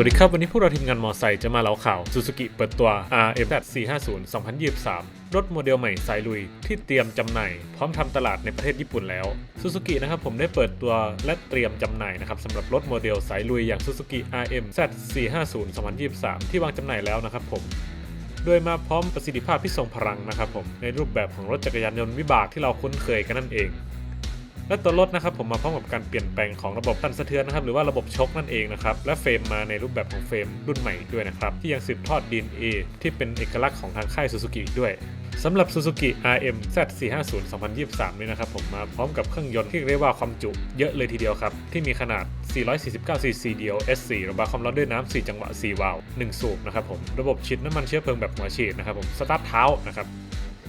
วัสดีครับ วันนี้พวกเราทีมงานมอไซค์จะมาเล่าข่าว Suzuki เปิดตัว RF 450 2023 รถโมเดลใหม่สายลุยที่เตรียมจำหน่าย พร้อมทำตลาดในประเทศญี่ปุ่นแล้ว Suzuki นะครับผมได้เปิดตัวและเตรียมจำหน่ายนะครับสำหรับรถโมเดลสายลุยอย่าง Suzuki RM Z 450 2023 ที่วางจำหน่ายแล้วนะครับผมโดยมาพร้อมประสิทธิภาพที่ทรงพลังนะครับผมในรูปแบบของรถจักรยานยนต์วิบากที่เราคุ้นเคยกันนั่นเอง และตัวรถนะครับผมมาพร้อมกับการเปลี่ยนแปลงของระบบตันสะเทือนนะครับหรือว่าระบบชกนั่นเองนะครับและเฟรมมาในรูปแบบของเฟรมรุ่นใหม่ด้วยนะครับที่ยังสืบทอด DNA ที่เป็นเอกลักษณ์ของทางค่าย Suzuki อีกด้วยสำหรับ Suzuki RM Z450 2023 นี่นะครับผมมาพร้อมกับเครื่องยนต์ที่เรียกว่าความจุเยอะเลยทีเดียวครับ ที่มีขนาด 449 cc เดียว S4 ระบายความร้อนด้วยน้ำ 4 จังหวะ 4 วาล์ว1สูบนะครับผม ระบบฉีดน้ำมันเชื้อเพลิงแบบหัวฉีดนะครับผม สตาร์ทเท้านะครับ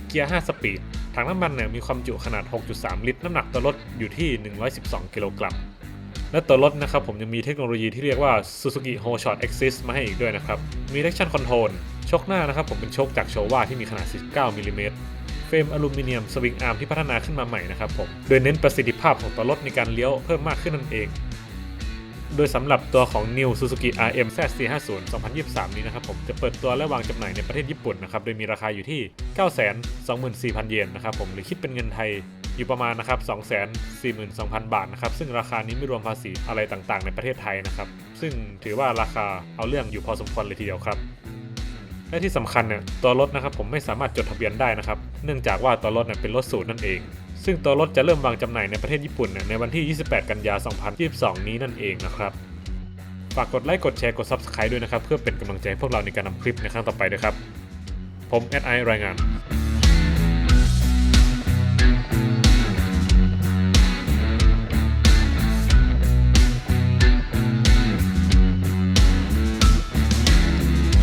เกียร์ 5 สปีด ถังน้ำมันเนี่ยมีความจุขนาด 6.3 ลิตร น้ำหนักตัวรถอยู่ที่ 112 กิโลกรัม และตัวรถนะครับผมยังมีเทคโนโลยีที่เรียกว่า Suzuki h o Shot Axis มาให้อีกด้วยนะครับ มี Traction Control ชกหน้านะครับผมเป็นชกจากโชว่าที่มีขนาด49มิลลิเมตรเฟรมอลูมิเนียมสวิงอาร์มที่พัฒนาขึ้นมาใหม่นะครับผม โดยเน้นประสิทธิภาพของตัวรถในการเลี้ยวเพิ่มมากขึ้นนั่นเอง โดยสำหรับตัวของ New Suzuki RM Z450 2023 นี้นะครับผมจะเปิดตัวและวางจำหน่ายในประเทศญี่ปุ่นนะครับโดยมีราคาอยู่ที่ 924,000 เยนนะครับผมหรือคิดเป็นเงินไทยอยู่ประมาณนะครับ 242,000 บาทนะครับ ซึ่งราคานี้ไม่รวมภาษีอะไรต่างๆ ในประเทศไทยนะครับ ซึ่งถือว่าราคาเอาเรื่องอยู่พอสมควรเลยทีเดียวครับ และที่สำคัญเนี่ยตัวรถนะครับผมไม่สามารถจดทะเบียนได้นะครับ เนื่องจากว่าตัวรถเนี่ยเป็นรถสูตรนั่นเอง ซึ่งตัวรถจะเริ่มวางจำหน่ายในประเทศญี่ปุ่นในวันที่ 28 กันยา 2022 นี้นั่นเองนะครับ ฝากกดไลค์กดแชร์กด Subscribe ด้วยนะครับ เพื่อเป็นกำลังใจให้พวกเราในการนำคลิปในครั้งต่อไปด้วยครับ ผมแอดไอรายงาน